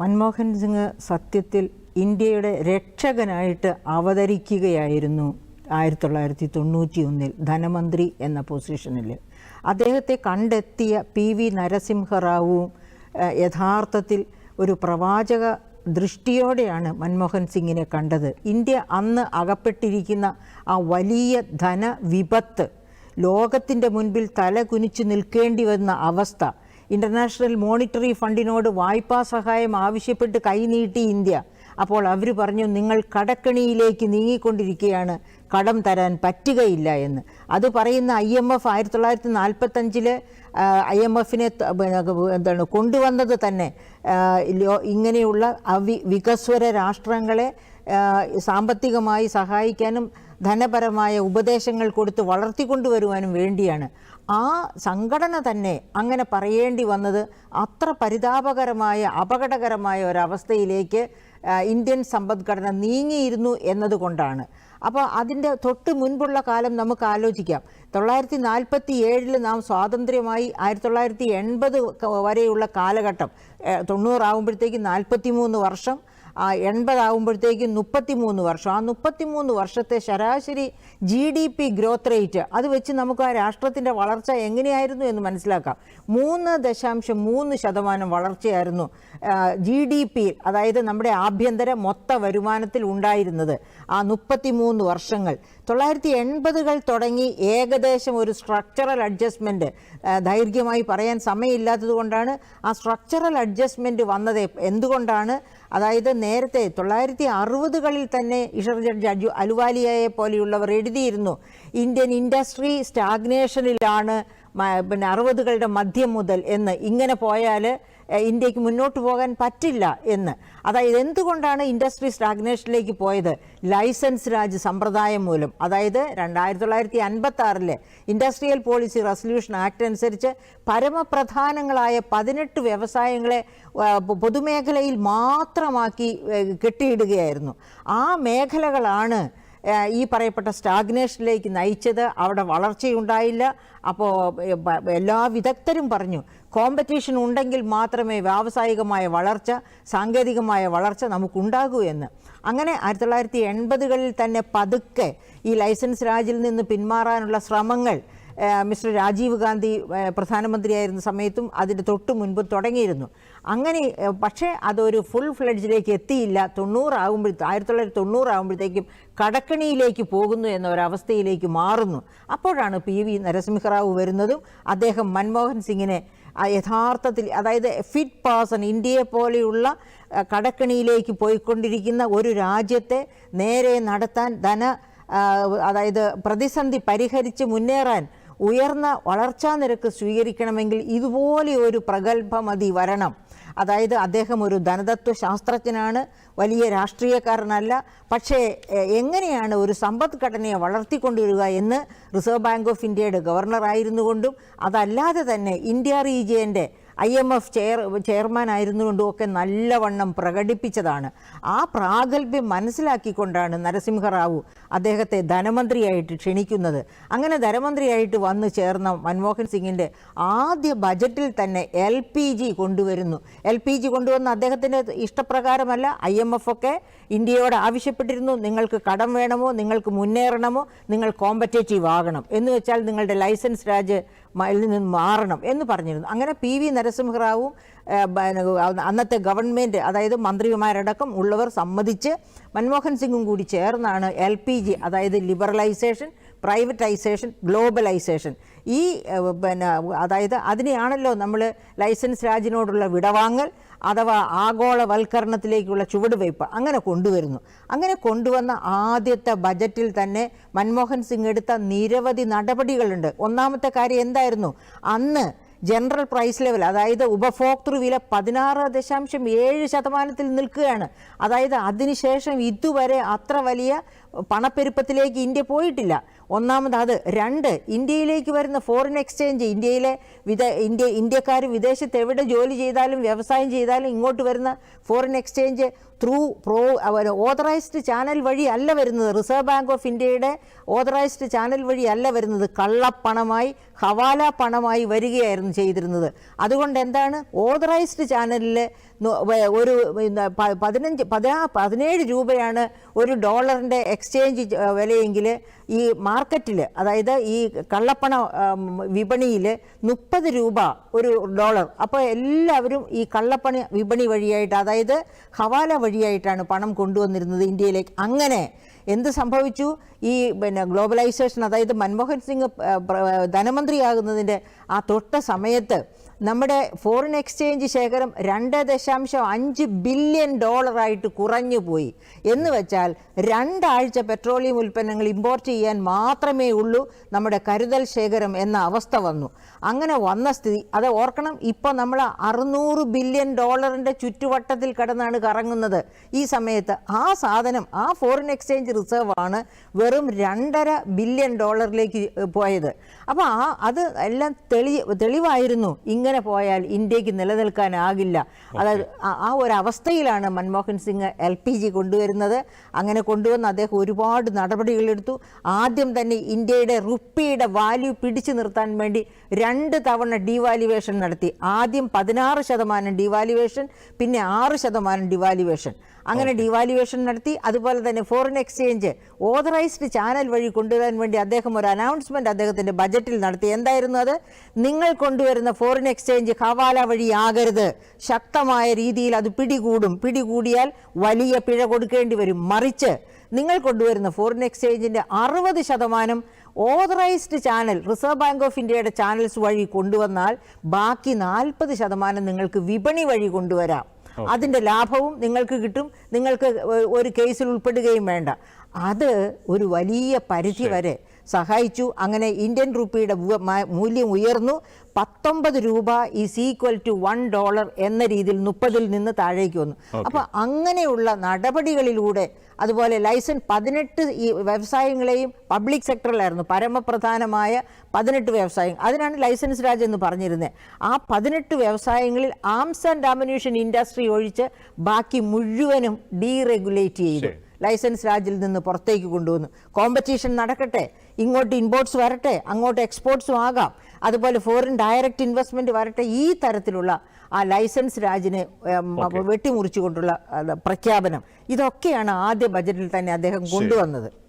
മൻമോഹൻ സിംഗ് സത്യത്തിൽ ഇന്ത്യയുടെ രക്ഷകനായിട്ട് അവതരിക്കുകയായിരുന്നു ആയിരത്തി തൊള്ളായിരത്തി തൊണ്ണൂറ്റി ഒന്നിൽ ധനമന്ത്രി എന്ന പൊസിഷനിൽ അദ്ദേഹത്തെ കണ്ടെത്തിയ പി വി നരസിംഹറാവുവും യഥാർത്ഥത്തിൽ ഒരു പ്രവാചക ദൃഷ്ടിയോടെയാണ് മൻമോഹൻ സിംഗിനെ കണ്ടത്. ഇന്ത്യ അന്ന് അകപ്പെട്ടിരിക്കുന്ന ആ വലിയ ധനവിപത്ത് ലോകത്തിന്റെ മുൻപിൽ തല കുനിച്ചു നിൽക്കേണ്ടി വന്ന അവസ്ഥ ഇന്റർനാഷണൽ മോണിറ്ററി ഫണ്ടിനോട് വായ്പാ സഹായം ആവശ്യപ്പെട്ട് കൈനീട്ടി ഇന്ത്യ. അപ്പോൾ അവർ പറഞ്ഞു നിങ്ങൾ കടക്കണിയിലേക്ക് നീങ്ങിക്കൊണ്ടിരിക്കുകയാണ്. കടം തരാൻ പറ്റുകയില്ല എന്ന്. അത് പറയുന്ന ഐ എം എഫ് ആയിരത്തി തൊള്ളായിരത്തി നാൽപ്പത്തഞ്ചിൽ ഐ എം എഫിനെ എന്താണ് കൊണ്ടുവന്നത് തന്നെ ഇങ്ങനെയുള്ള അവി വികസ്വര രാഷ്ട്രങ്ങളെ സാമ്പത്തികമായി സഹായിക്കാനും ധനപരമായ ഉപദേശങ്ങൾ കൊടുത്ത് വളർത്തിക്കൊണ്ടുവരുവാനും വേണ്ടിയാണ്. ആ സംഘടന തന്നെ അങ്ങനെ പറയേണ്ടി വന്നത് അത്ര പരിതാപകരമായ അപകടകരമായ ഒരവസ്ഥയിലേക്ക് ഇന്ത്യൻ സമ്പദ്ഘടന നീങ്ങിയിരുന്നു എന്നതുകൊണ്ടാണ്. അപ്പോൾ അതിന്റെ തൊട്ട് മുൻപുള്ള കാലം നമുക്ക് ആലോചിക്കാം. തൊള്ളായിരത്തി നാൽപ്പത്തി ഏഴിൽ നാം സ്വാതന്ത്ര്യമായി ആയിരത്തി തൊള്ളായിരത്തി എൺപത് വരെയുള്ള കാലഘട്ടം തൊണ്ണൂറാകുമ്പോഴത്തേക്ക് നാൽപ്പത്തി മൂന്ന് വർഷം ആ എൺപതാവുമ്പോഴത്തേക്കും മുപ്പത്തി മൂന്ന് വർഷം. ആ മുപ്പത്തി മൂന്ന് വർഷത്തെ ശരാശരി G D P growth rate അത് വെച്ച് നമുക്ക് ആ രാഷ്ട്രത്തിന്റെ വളർച്ച എങ്ങനെയായിരുന്നു എന്ന് മനസ്സിലാക്കാം. മൂന്ന് ദശാംശം മൂന്ന് ശതമാനം വളർച്ചയായിരുന്നു ജി ഡി പി അതായത് നമ്മുടെ ആഭ്യന്തര മൊത്ത വരുമാനത്തിൽ ഉണ്ടായിരുന്നത് ആ മുപ്പത്തി മൂന്ന് വർഷങ്ങൾ. തൊള്ളായിരത്തി എൺപതുകൾ തുടങ്ങി ഏകദേശം ഒരു സ്ട്രക്ചറൽ അഡ്ജസ്റ്റ്മെന്റ് ദൈർഘ്യമായി പറയാൻ സമയമില്ലാത്തത് കൊണ്ടാണ് ആ സ്ട്രക്ചറൽ അഡ്ജസ്റ്റ്മെന്റ് വന്നത്. എന്തുകൊണ്ടാണ്? അതായത് നേരത്തെ തൊള്ളായിരത്തി അറുപതുകളിൽ തന്നെ ഇഷർജൻ ജഡ്ജ് അലുവാലിയയെ പോലെയുള്ളവർ എഴുതിയിരുന്നു. ഇന്ത്യൻ ഇൻഡസ്ട്രി സ്റ്റാഗ്നേഷനിലാണ് പിന്നെ അറുപതുകളുടെ മധ്യം മുതൽ എന്ന് ഇങ്ങനെ പോയാൽ ഇന്ത്യയ്ക്ക് മുന്നോട്ട് പോകാൻ പറ്റില്ല എന്ന്. അതായത് എന്തുകൊണ്ടാണ് ഇൻഡസ്ട്രി സ്റ്റാഗ്നേഷനിലേക്ക് പോയത്? ലൈസൻസ് രാജ് സമ്പ്രദായം മൂലം. അതായത് രണ്ടായിരത്തി തൊള്ളായിരത്തി അൻപത്തി ആറിലെ ഇൻഡസ്ട്രിയൽ പോളിസി റെസൊല്യൂഷൻ ആക്ട് അനുസരിച്ച് പരമപ്രധാനങ്ങളായ പതിനെട്ട് വ്യവസായങ്ങളെ പൊതുമേഖലയിൽ മാത്രമാക്കി കെട്ടിയിടുകയായിരുന്നു. ആ മേഖലകളാണ് ഈ പറയപ്പെട്ട സ്റ്റാഗ്നേഷനിലേക്ക് നയിച്ചത് അവിടെ വളർച്ചയുണ്ടായില്ല. അപ്പോൾ എല്ലാ വിദഗ്ധരും പറഞ്ഞു കോമ്പറ്റീഷൻ ഉണ്ടെങ്കിൽ മാത്രമേ വ്യാവസായികമായ വളർച്ച സാങ്കേതികമായ വളർച്ച നമുക്കുണ്ടാകൂ എന്ന്. അങ്ങനെ ആയിരത്തി തൊള്ളായിരത്തി എൺപതുകളിൽ തന്നെ പതുക്കെ ഈ ലൈസൻസ് രാജിൽ നിന്ന് പിന്മാറാനുള്ള ശ്രമങ്ങൾ മിസ്റ്റർ രാജീവ് ഗാന്ധി പ്രധാനമന്ത്രിയായിരുന്ന സമയത്തും അതിന്റെ തൊട്ട് മുൻപ് തുടങ്ങിയിരുന്നു. അങ്ങനെ പക്ഷേ അതൊരു ഫുൾ ഫ്ലഡ്ജിലേക്ക് എത്തിയില്ല. തൊണ്ണൂറാകുമ്പോൾ ആയിരത്തി തൊള്ളായിരത്തി തൊണ്ണൂറാകുമ്പോഴത്തേക്കും കടക്കണിയിലേക്ക് പോകുന്നു എന്ന ഒരവസ്ഥയിലേക്ക് മാറുന്നു. അപ്പോഴാണ് പി വി നരസിംഹറാവു വരുന്നതും അദ്ദേഹം മൻമോഹൻ സിംഗിനെ യഥാർത്ഥത്തിൽ അതായത് ഫിറ്റ് പേഴ്സൺ ഇന്ത്യയെ പോലെയുള്ള കടക്കണിയിലേക്ക് പോയിക്കൊണ്ടിരിക്കുന്ന ഒരു രാജ്യത്തെ നേരെ നടത്താൻ ധന അതായത് പ്രതിസന്ധി പരിഹരിച്ച് മുന്നേറാൻ ഉയർന്ന വളർച്ചാ നിരക്ക് സ്വീകരിക്കണമെങ്കിൽ ഇതുപോലെ ഒരു പ്രഗത്ഭമതി വരണം. അതായത് അദ്ദേഹം ഒരു ധനതത്വ ശാസ്ത്രജ്ഞനാണ് വലിയ രാഷ്ട്രീയക്കാരനല്ല. പക്ഷേ എങ്ങനെയാണ് ഒരു സമ്പദ്ഘടനയെ വളർത്തിക്കൊണ്ടുവരിക എന്ന് റിസർവ് ബാങ്ക് ഓഫ് ഇന്ത്യയുടെ ഗവർണറായിരുന്നു കൊണ്ടും അതല്ലാതെ തന്നെ India റീജിയന്റെ I M F chair chairman ആയിരുന്നുകൊണ്ടും ഒക്കെ നല്ലവണ്ണം പ്രകടിപ്പിച്ചതാണ്. ആ പ്രാഗൽഭ്യം മനസ്സിലാക്കിക്കൊണ്ടാണ് നരസിംഹറാവു അദ്ദേഹത്തെ ധനമന്ത്രിയായിട്ട് ക്ഷണിക്കുന്നത്. അങ്ങനെ ധനമന്ത്രിയായിട്ട് വന്നു ചേർന്ന മൻമോഹൻ സിംഗിന്റെ ആദ്യ ബജറ്റിൽ തന്നെ എൽ പി ജി കൊണ്ടുവരുന്നു. എൽ പി ജി കൊണ്ടുവന്ന അദ്ദേഹത്തിന്റെ ഇഷ്ടപ്രകാരമല്ല ഐ എം എഫ് ഒക്കെ ഇന്ത്യയോട് ആവശ്യപ്പെട്ടിരുന്നു. നിങ്ങൾക്ക് കടം വേണമോ? നിങ്ങൾക്ക് മുന്നേറണമോ? നിങ്ങൾ കോമ്പറ്റേറ്റീവ് ആകണം. എന്ന് വെച്ചാൽ നിങ്ങളുടെ ലൈസൻസ് രാജ് മയിൽ നിന്ന് മാറണം എന്ന് പറഞ്ഞിരുന്നു. അങ്ങനെ പി വി നരസിംഹറാവും അന്നത്തെ ഗവൺമെന്റ് അതായത് മന്ത്രിമാരടക്കം ഉള്ളവർ സമ്മതിച്ച് മൻമോഹൻ സിംഗും കൂടി ചേർന്നാണ് എൽ പി ജി അതായത് ലിബറലൈസേഷൻ പ്രൈവറ്റൈസേഷൻ ഗ്ലോബലൈസേഷൻ. ഈ പിന്നെ അതായത് അതിനെയാണല്ലോ നമ്മൾ ലൈസൻസ് രാജിനോടുള്ള വിടവാങ്ങൽ അഥവാ ആഗോളവൽക്കരണത്തിലേക്കുള്ള ചുവടുവയ്പ് അങ്ങനെ കൊണ്ടുവരുന്നു. അങ്ങനെ കൊണ്ടുവന്ന ആദ്യത്തെ ബജറ്റിൽ തന്നെ മൻമോഹൻ സിംഗ് എടുത്ത നിരവധി നടപടികളുണ്ട്. ഒന്നാമത്തെ കാര്യം എന്തായിരുന്നു? അന്ന് ജനറൽ പ്രൈസ് ലെവൽ അതായത് ഉപഭോക്തൃ വില പതിനാറ് ദശാംശം ഏഴ് ശതമാനത്തിൽ നിൽക്കുകയാണ്. അതായത് അതിനുശേഷം ഇതുവരെ അത്ര വലിയ പണപ്പെരുപ്പത്തിലേക്ക് ഇന്ത്യ പോയിട്ടില്ല. ഒന്നാമത് അത് രണ്ട് ഇന്ത്യയിലേക്ക് വരുന്ന ഫോറിൻ എക്സ്ചേഞ്ച് ഇന്ത്യയിലെ വിദേ ഇന്ത്യ ഇന്ത്യക്കാർ വിദേശത്ത് എവിടെ ജോലി ചെയ്താലും വ്യവസായം ചെയ്താലും ഇങ്ങോട്ട് വരുന്ന foreign exchange through pro authorised channel വഴി അല്ല വരുന്നത്. റിസർവ് ബാങ്ക് ഓഫ് ഇന്ത്യയുടെ ഓതറൈസ്ഡ് ചാനൽ വഴി അല്ല വരുന്നത്. കള്ളപ്പണമായി ഹവാല പണമായി വരികയായിരുന്നു ചെയ്തിരുന്നത്. അതുകൊണ്ട് എന്താണ്? ഓതറൈസ്ഡ് ചാനലിൽ ഒരു പതിനഞ്ച് പതിനാ പതിനേഴ് രൂപയാണ് ഒരു ഡോളറിന്റെ എക്സ്ചേഞ്ച് വിലയെങ്കിൽ ഈ മാർക്കറ്റിൽ അതായത് ഈ കള്ളപ്പണ വിപണിയിൽ മുപ്പത് രൂപ ഒരു ഡോളർ. അപ്പോൾ എല്ലാവരും ഈ കള്ളപ്പണ വിപണി വഴിയായിട്ട് അതായത് ഹവാല വഴിയായിട്ടാണ് പണം കൊണ്ടുവന്നിരുന്നത് ഇന്ത്യയിലേക്ക്. അങ്ങനെ എന്ത് സംഭവിച്ചു? ഈ പിന്നെ ഗ്ലോബലൈസേഷൻ അതായത് മൻമോഹൻ സിംഗ് ധനമന്ത്രിയാകുന്നതിന്റെ ആ തൊട്ട സമയത്ത് നമ്മുടെ ഫോറിൻ എക്സ്ചേഞ്ച് ശേഖരം രണ്ട് ദശാംശം അഞ്ച് ബില്യൺ ഡോളറായിട്ട് കുറഞ്ഞു പോയി. എന്ന് വെച്ചാൽ രണ്ടാഴ്ച പെട്രോളിയം ഉൽപ്പന്നങ്ങൾ ഇമ്പോർട്ട് ചെയ്യാൻ മാത്രമേ ഉള്ളൂ നമ്മുടെ കരുതൽ ശേഖരം എന്ന അവസ്ഥ വന്നു. അങ്ങനെ വന്ന സ്ഥിതി. അത് ഓർക്കണം ഇപ്പോൾ നമ്മൾ അറുന്നൂറ് ബില്യൺ ഡോളറിന്റെ ചുറ്റുവട്ടത്തിൽ കിടന്നാണ് കറങ്ങുന്നത്. ഈ സമയത്ത് ആ സാധനം ആ ഫോറിൻ എക്സ്ചേഞ്ച് റിസർവ് ആണ് വെറും രണ്ടര ബില്യൺ ഡോളറിലേക്ക് പോയത്. അപ്പോൾ ആ അത് എല്ലാം തെളി തെളിവായിരുന്നു. ഇങ്ങനെ പോയാൽ ഇന്ത്യയ്ക്ക് നിലനിൽക്കാനാകില്ല. അതായത് ആ- ഒരു അവസ്ഥയിലാണ് Manmohan Singh L P G കൊണ്ടുവരുന്നത്. അങ്ങനെ കൊണ്ടുവന്ന് അദ്ദേഹം ഒരുപാട് നടപടികളെടുത്തു ആദ്യം തന്നെ ഇന്ത്യയുടെ റുപ്പിയുടെ വാല്യൂ പിടിച്ചു നിർത്താൻ വേണ്ടി രണ്ട് തവണ ഡീവാലുവേഷൻ നടത്തി. ആദ്യം പതിനാറ് ശതമാനം ഡീവാലുവേഷൻ പിന്നെ ആറ് ശതമാനം ഡിവാലുവേഷൻ അങ്ങനെ ഡിവാലുവേഷൻ നടത്തി. അതുപോലെ തന്നെ ഫോറിൻ എക്സ്ചേഞ്ച് ഓതറൈസ്ഡ് ചാനൽ വഴി കൊണ്ടുവരാൻ വേണ്ടി അദ്ദേഹം ഒരു അനൗൺസ്മെന്റ് അദ്ദേഹത്തിന്റെ ബജറ്റിൽ നടത്തി. എന്തായിരുന്നു അത്? നിങ്ങൾ കൊണ്ടുവരുന്ന ഫോറിൻ എക്സ്ചേഞ്ച് ഹവാല വഴിയാകരുത് ശക്തമായ രീതിയിൽ അത് പിടികൂടും. പിടികൂടിയാൽ വലിയ പിഴ കൊടുക്കേണ്ടി വരും. മറിച്ച് നിങ്ങൾ കൊണ്ടുവരുന്ന ഫോറിൻ എക്സ്ചേഞ്ചിന്റെ അറുപത് ശതമാനം authorised channel Reserve Bank of ഇന്ത്യയുടെ ചാനൽസ് വഴി കൊണ്ടുവന്നാൽ ബാക്കി നാൽപ്പത് ശതമാനം നിങ്ങൾക്ക് വിപണി വഴി കൊണ്ടുവരാം. അതിന്റെ ലാഭവും നിങ്ങൾക്ക് കിട്ടും. നിങ്ങൾക്ക് ഒരു കേസിൽ ഉൾപ്പെടുകയും വേണ്ട. അത് ഒരു വലിയ പരിധി വരെ സഹായിച്ചു. അങ്ങനെ ഇന്ത്യൻ റുപ്പിയുടെ മൂല്യം ഉയർന്നു. പത്തൊമ്പത് രൂപ is equal to one dollar എന്ന രീതിയിൽ മുപ്പതിൽ നിന്ന് താഴേക്ക് വന്നു. അപ്പോൾ അങ്ങനെയുള്ള നടപടികളിലൂടെ അതുപോലെ ലൈസൻസ് പതിനെട്ട് ഈ വ്യവസായങ്ങളെയും പബ്ലിക് സെക്ടറിലായിരുന്നു. പരമപ്രധാനമായ പതിനെട്ട് വ്യവസായം അതിനാണ് ലൈസൻസ് രാജ് എന്ന് പറഞ്ഞിരുന്നത്. ആ പതിനെട്ട് വ്യവസായങ്ങളിൽ ആംസ് ആൻഡ് ഡാമിനേഷൻ ഇൻഡസ്ട്രി ഒഴിച്ച് ബാക്കി മുഴുവനും ഡീറെഗുലേറ്റ് ചെയ്തു. ലൈസൻസ് രാജിൽ നിന്ന് പുറത്തേക്ക് കൊണ്ടുവന്നു. കോമ്പറ്റീഷൻ നടക്കട്ടെ. ഇങ്ങോട്ട് ഇമ്പോർട്ട്സ് വരട്ടെ. അങ്ങോട്ട് എക്സ്പോർട്സും ആകാം. അതുപോലെ ഫോറിൻ ഡയറക്റ്റ് ഇൻവെസ്റ്റ്മെന്റ് വരട്ടെ. ഈ തരത്തിലുള്ള ആ ലൈസൻസ് രാജിനെ വെട്ടിമുറിച്ചുകൊണ്ടുള്ള പ്രഖ്യാപനം. ഇതൊക്കെയാണ് ആദ്യ ബജറ്റിൽ തന്നെ അദ്ദേഹം കൊണ്ടുവന്നത്.